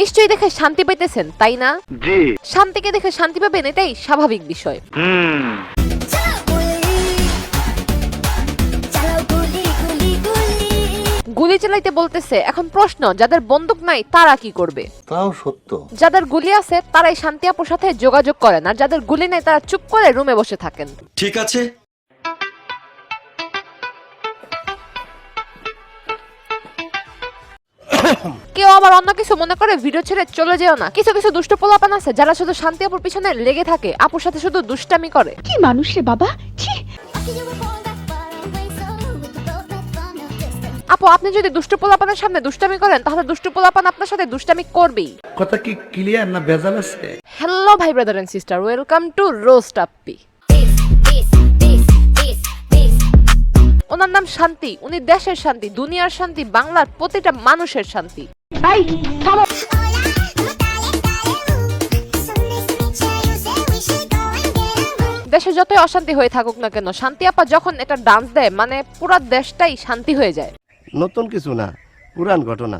নিশ্চয়ই দেখে শান্তি পাইতেছেন তাই না? জি। শান্তিকে দেখে শান্তি পাবেন এটাই স্বাভাবিক বিষয়। গুলি চালাইতে বলতেছে এখন প্রশ্ন যাদের বন্দুক নাই তারা কি করবে? তাও সত্য। যাদের গুলি আছে তারাই শান্তি আপুর সাথে যোগাযোগ করেন আর যাদের গুলি নেই তারা চুপ করে রুমে বসে থাকেন। ঠিক আছে কেউ আবার অন্য কিছু মনে করে ভিডিও ছেড়ে চলে যেও না। কিছু কিছু দুষ্ট পোলাপান আছে যারা শুধু শান্তি আপুর পিছনে লেগে থাকে আপুর সাথে শুধু দুষ্টামি করে। কি মানুষ রে বাবা? ছি। আপু আপনি যদি দুষ্ট পোলাপানের সামনে দুষ্টামি করেন তাহলে দুষ্ট পোলাপান আপনার সাথে দুষ্টামি করবেই। কথা কি ক্লিয়ার না ভেজাল আছে? হ্যালো ভাই brother and sister welcome to roast আপ্পি ওনার নাম শান্তি উনি দেশের শান্তি দুনিয়ার শান্তি বাংলার প্রতিটা মানুষের শান্তি। দেশে যতই অশান্তি হয়ে থাকুক না কেন শান্তি আপা যখন এটা ডান্স দেয় মানে পুরো দেশটাই শান্তি হয়ে যায়। নতুন কিছু না পুরান ঘটনা।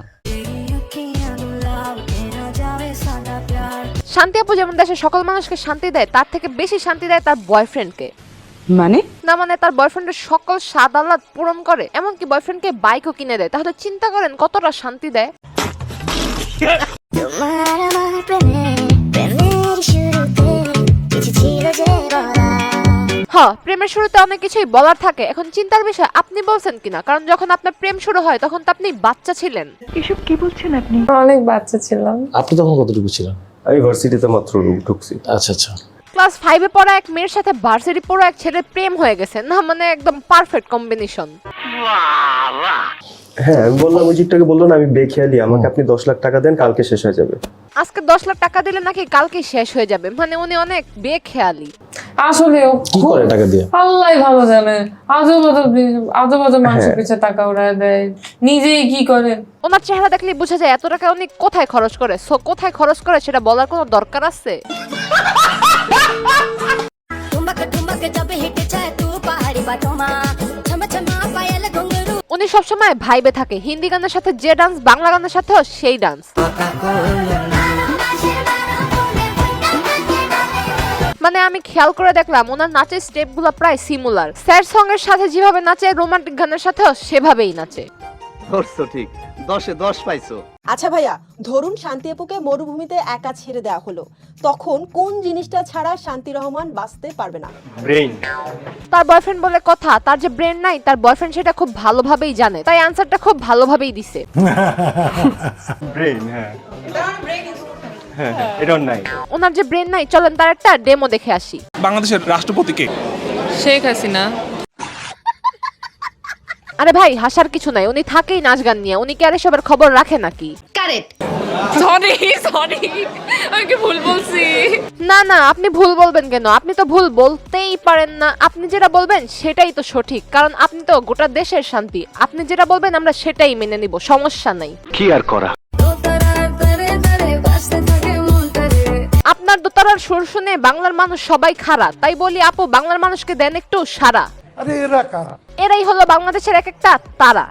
শান্তি আপু যেমন দেশের সকল মানুষকে শান্তি দেয় তার থেকে বেশি শান্তি দেয় তার বয়ফ্রেন্ডকে মানে? না মানে তার বয়ফ্রেন্ডের সকল স্বাদ আহ্লাদ পূরণ করে এমনকি বয়ফ্রেন্ডকে বাইকও কিনে দেয়। তাহলে চিন্তা করেন কতটা শান্তি দেয়? হ প্রেমের শুরুতে অনেক কিছুই বলার থাকে। এখন চিন্তার বিষয় আপনি বলছেন কিনা? কারণ যখন আপনার প্রেম শুরু হয় তখন তো আপনি বাচ্চা ছিলেন। এসব কি বলছেন আপনি? অনেক বাচ্চা ছিলাম। আপনি তখন কতটুকু ছিলেন? আমি ভার্সিটিতে মাত্র ঢুকছি। আচ্ছা আচ্ছা। ক্লাস ফাইভে পড়া এক মেয়ের সাথে ভার্সিটি পড়া এক ছেলের প্রেম হয়ে গেছে। না মানে একদম পারফেক্ট কম্বিনেশন হ্যাঁ আমি বললাম ওই জিটটাকে বলল না আমি বেখেয়ালি আমাকে আপনি দশ লাখ টাকা দেন কালকে শেষ হয়ে যাবে। আজকে দশ লাখ টাকা দিলে নাকি কালকেই শেষ হয়ে যাবে। মানে উনি অনেক বেখেয়ালি। আসলে ও কি করে টাকা দিয়ে? আল্লাহ ভালো জানে। আজব আজব আজব আজব মানুষের হ্যাঁ। পিছে টাকা উড়ায় দেয়। নিজেই কি করে? ওনার চেহারা দেখলে বোঝা যায় এত টাকা উনি কোথায় খরচ করে? সো কোথায় খরচ করে সেটা বলার কোনো দরকার আছে? উনি সবসময় ভাইবে থাকে। হিন্দি গানের সাথে যে ডান্স বাংলা গানের সাথেও সেই ডান্স মানে আমি খেয়াল করে দেখলাম, ওনার নাচের স্টেপগুলো প্রায় সিমুলার স্যার সঙ্গের সাথে যেভাবে নাচে রোমান্টিক গানের সাথেও সেভাবেই নাচে। ধরছো ঠিক। দশে দশ পাইছো। আচ্ছা ভাইয়া ধরুন শান্তি আপুকে মরুভূমিতে একা ছেড়ে দেওয়া হলো। তখন কোন জিনিসটা ছাড়া শান্তি রহমান বাঁচতে পারবে না? ব্রেইন তার বয়ফ্রেন্ড বলে কথা তার যে ব্রেন নাই তার বয়ফ্রেন্ড সেটা খুব ভালোভাবেই জানে। তাই আনসারটা খুব ভালোভাবেই দিছে। ব্রেইন হ্যাঁ। হ্যাঁ এটাও নাই। ওনার যে ব্রেন নাই চলেন তার একটা ডেমো দেখে আসি। বাংলাদেশের রাষ্ট্রপতিকে শেখ হাসিনা। আরে ভাই হাসার কিছু নাই। উনি থাকেই নাচ গান নিয়ে। উনি কি আর এসবের খবর রাখে নাকি? কারেক্ট সরি সরি আমি ভুল বলছি? না না আপনি ভুল বলবেন কেন? আপনি তো ভুল বলতেই পারেন না। আপনি যেটা বলবেন সেটাই তো সঠিক। কারণ আপনি তো গোটা দেশের শান্তি। আপনি যেটা বলবেন আমরা সেটাই মেনে নিব। সমস্যা নাই। কি আর করা? আপনার দোতারার সুর শুনে বাংলার মানুষ সবাই খারাপ তাই বলি আপু বাংলার মানুষকে দেন একটু সারা আরে এরা কারা? এরাই হলো বাংলাদেশের এক একটা তারা।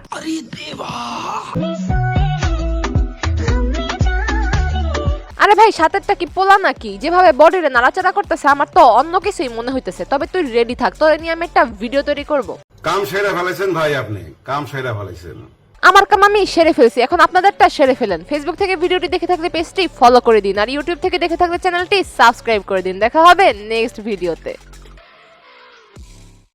আরে ভাই সাতেরটা কি পোলা নাকি? যেভাবে বডিরে নাড়াচাড়া করতেছে আমার তো অন্য কিছুই মনে হইতেছে। তবে তুই রেডি থাক তোরে নিয়ে আমি একটা ভিডিও তৈরি করব। কাম সেরা ফেলেছেন ভাই আপনি। কাম সেরা ফেলেছেন। আমার কাম আমি সেরে ফেলছি এখন আপনাদেরটা সেরে ফেলেন। ফেসবুক থেকে ভিডিওটি দেখে থাকলে পেজটি ফলো করে দিন আর ইউটিউব থেকে দেখে থাকলে চ্যানেলটি সাবস্ক্রাইব করে দিন। দেখা হবে নেক্সট ভিডিওতে